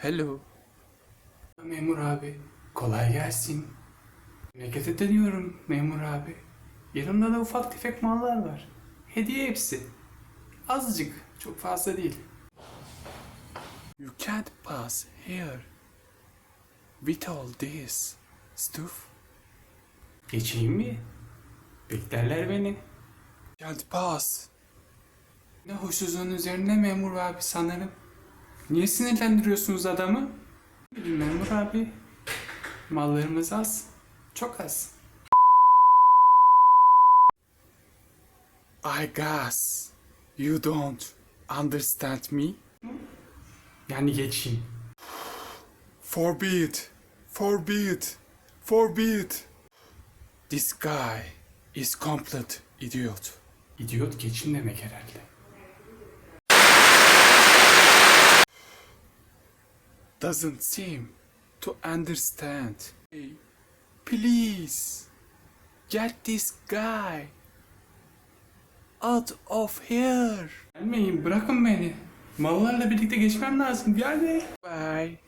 Hello. Memur abi, kolay gelsin. Memlekete dönüyorum memur abi. Yanımda da ufak tefek mallar var. Hediye hepsi. Azıcık, çok fazla değil. You can't pass here. With all this stuff. Geçeyim mi? Beklerler beni. Can't pass. Ne hoşsuzluğun üzerine memur abi sanırım. Niye sinirlendiriyorsunuz adamı? Bilin memur abi. Mallarımız az. Çok az. I guess you don't understand me. Yani geçeyim. Forbid. Forbid. Forbid. This guy is complete idiot. İdiot geçin demek herhalde. Doesn't seem to understand. Please get this guy out of here. Gelmeyin bırakın beni. Mallarla birlikte geçmem lazım. Gelmeyin. Bye.